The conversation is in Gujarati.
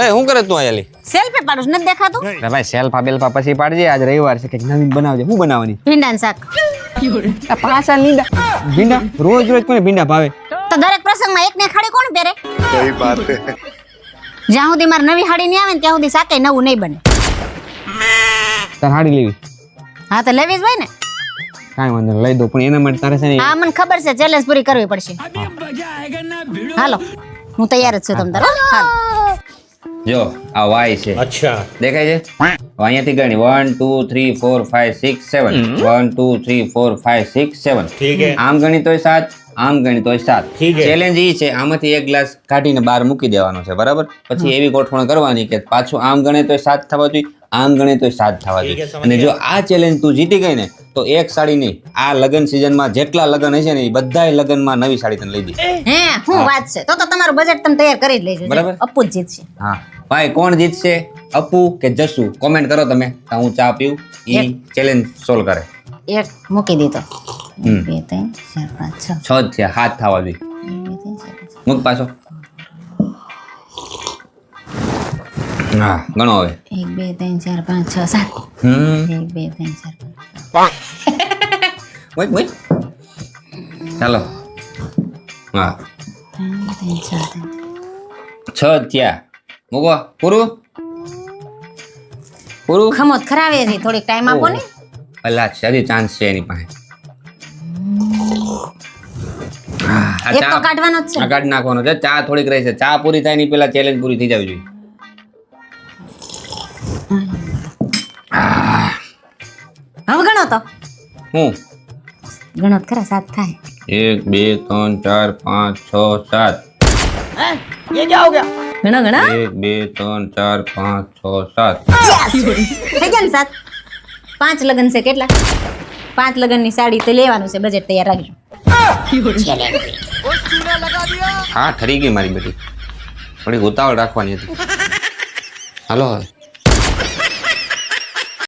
એ શું કરે તું આયલી સેલ્ફી પાડું નથી દેખાતું? અરે ભાઈ સેલ્ફા બેલ્ફા પછી પાડજે આજ રવિવાર છે કે નવીન બનાવજે. હું બનાવવાની? ભીંડાનું શાક. આ પાસા લીંડા ભીંડા? રોજ રોજ કોને ભીંડા ભાવે? તો દરેક પ્રસંગમાં એક ને ખાડી કોણ પહેરે? સહી વાત છે. જ્યાં સુધી મારી નવી હાડી નહીં આવે ને ત્યાં સુધી શાકે નવું નહીં બને. તાર હાડી લેવી. હા તો લેવી જ હોય ને? કાંઈ વાંધો લઈ દો પણ એના માટે તારે છે ને હા મને ખબર છે ચેલેન્જ પૂરી કરવી પડશે. હાલો હું તૈયાર જ છું તમ તારો હા. જો આ વાય છે. અચ્છા. દેખાય છે? અહીંયાથી ગણી. One two three four five six seven one two three four five six seven આમ ગણી તોય સાત આમ ગણી તોય સાત. ચેલેન્જ એ છે આમાંથી એક ગ્લાસ કાઢીને બહાર મૂકી દેવાનો છે બરાબર? પછી એવી ગોઠવણ કરવાની કે પાછું આમ ગણે તોય સાત થવા જોઈએ આમ ગણે તોય સાત થવા જોઈએ. અને જો આ ચેલેન્જ તું જીતી ગઈ ને તો એક સાડી નહીં આ લગ્ન સિઝનમાં જેટલા લગ્ન હશે ને એ બધા લગ્નમાં નવી સાડી તને લઈ દે હે શું વાત છે? તો તો તમારું બજેટ તમે તૈયાર કરી જ લેજો. બરાબર? અપૂજ જીતશે. હા. ભાઈ કોણ જીતશે? અપુ કે જસુ? કોમેન્ટ કરો તમે. તો હું ચા પીવું એ ચેલેન્જ સોલ્વ કરે. એક. મૂકી દીધો. હમ. બે ત્રણ ચાર પાંચ છ. છ જ છે હાથ થવા જોઈએ બે ત્રણ ચાર પાંચ. મૂક પાછો. હા ગણો હવે. એક બે ત્રણ ચાર પાંચ છ સાત. હમ. એક બે ત્રણ ચાર પાંચ. વait wait ચાલો. હા. ત્રણ ત્રણ ચાર ત્રણ. છ થયા. મૂકો પૂરું? પૂરું? ખમોત ખરાવે છે થોડીક ટાઈમ આપો ને. અલા છે હજી ચાન્સ છે એની પાસે. આ એક તો ચા- કાઢવાનો જ આ કાઢી નાખવાનો છે. ચા થોડીક રહી છે ચા પૂરી થાયની પેલા ચેલેન્જ પૂરી થઈ જવી જોઈએ. હવે ગણો તો. હું? ગણો તો ખરા સાત થાય. એક બે ત્રણ ચાર પાંચ છ સાત. ગણો ઘણા? એક બે ત્રણ ચાર પાંચ છ સાત. થઈ ગયા ને સાત? પાંચ લગન છે કેટલા? પાંચ લગનની સાડી તે લેવાનું છે બજેટ તૈયાર રાખજો. હા ઠરી ગઈ મારી બધી થોડીક ઉતાવળ રાખવાની હતી. હાલો